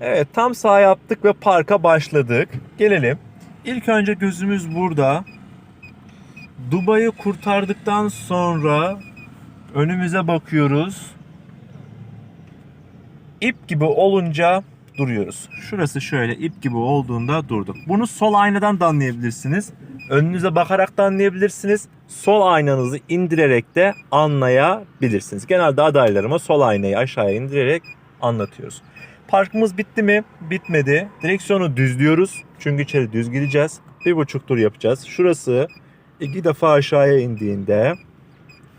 Evet tam sağ yaptık ve parka başladık. Gelelim. İlk önce gözümüz burada. Dubai'yi kurtardıktan sonra önümüze bakıyoruz. İp gibi olunca duruyoruz. Şurası şöyle ip gibi olduğunda durduk. Bunu sol aynadan da anlayabilirsiniz. Önünüze bakarak da anlayabilirsiniz. Sol aynanızı indirerek de anlayabilirsiniz. Genelde adaylarıma sol aynayı aşağıya indirerek anlatıyoruz. Parkımız bitti mi? Bitmedi. Direksiyonu düzlüyoruz. Çünkü içeri düz gideceğiz. Bir buçuk tur yapacağız. Şurası iki defa aşağıya indiğinde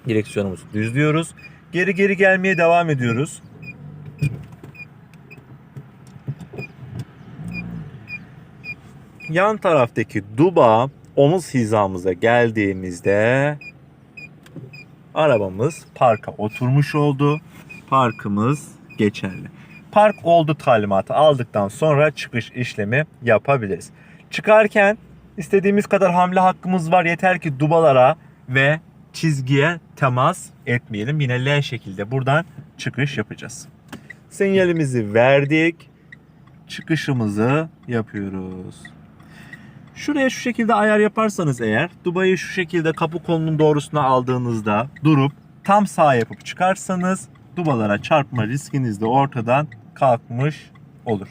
direksiyonumuzu düzlüyoruz. Geri geri gelmeye devam ediyoruz. Yan taraftaki duba omuz hizamıza geldiğimizde arabamız parka oturmuş oldu. Parkımız geçerli. Park oldu talimatı aldıktan sonra çıkış işlemi yapabiliriz. Çıkarken istediğimiz kadar hamle hakkımız var. Yeter ki dubalara ve çizgiye temas etmeyelim. Yine L şekilde buradan çıkış yapacağız. Sinyalimizi verdik. Çıkışımızı yapıyoruz. Şuraya şu şekilde ayar yaparsanız eğer Dubai'yi şu şekilde kapı kolunun doğrusuna aldığınızda durup tam sağ yapıp çıkarsanız dubalara çarpma riskiniz de ortadan kalkmış olur.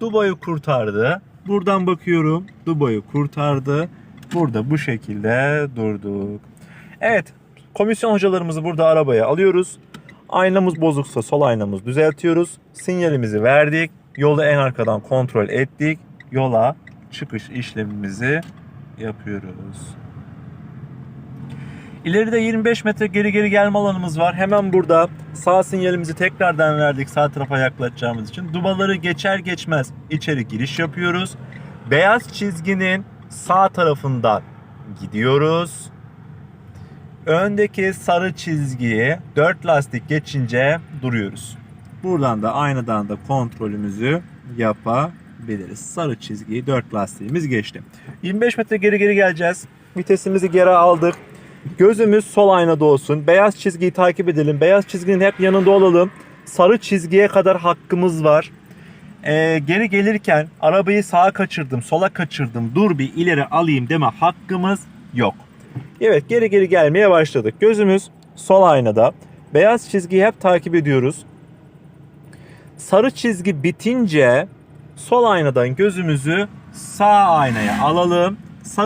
Dubai'yi kurtardı. Buradan bakıyorum. Dubai'yi kurtardı. Burada bu şekilde durduk. Evet. Komisyon hocalarımızı burada arabaya alıyoruz. Aynamız bozuksa sol aynamızı düzeltiyoruz. Sinyalimizi verdik. Yolu en arkadan kontrol ettik. Yola çıkış işlemimizi yapıyoruz. İleride 25 metre geri geri gelme alanımız var. Hemen burada sağ sinyalimizi tekrardan verdik sağ tarafa yaklaşacağımız için. Dubaları geçer geçmez içeri giriş yapıyoruz. Beyaz çizginin sağ tarafından gidiyoruz. Öndeki sarı çizgiyi 4 lastik geçince duruyoruz. Buradan da aynadan da kontrolümüzü yapabiliriz. Sarı çizgiyi 4 lastiğimiz geçti. 25 metre geri geri geleceğiz. Vitesimizi geri aldık. Gözümüz sol aynada olsun. Beyaz çizgiyi takip edelim. Beyaz çizginin hep yanında olalım. Sarı çizgiye kadar hakkımız var. Ee, geri gelirken arabayı sağa kaçırdım, sola kaçırdım, dur bir ileri alayım deme hakkımız yok. Evet geri geri gelmeye başladık. Gözümüz sol aynada. Beyaz çizgiyi hep takip ediyoruz. Sarı çizgi bitince sol aynadan gözümüzü sağ aynaya alalım.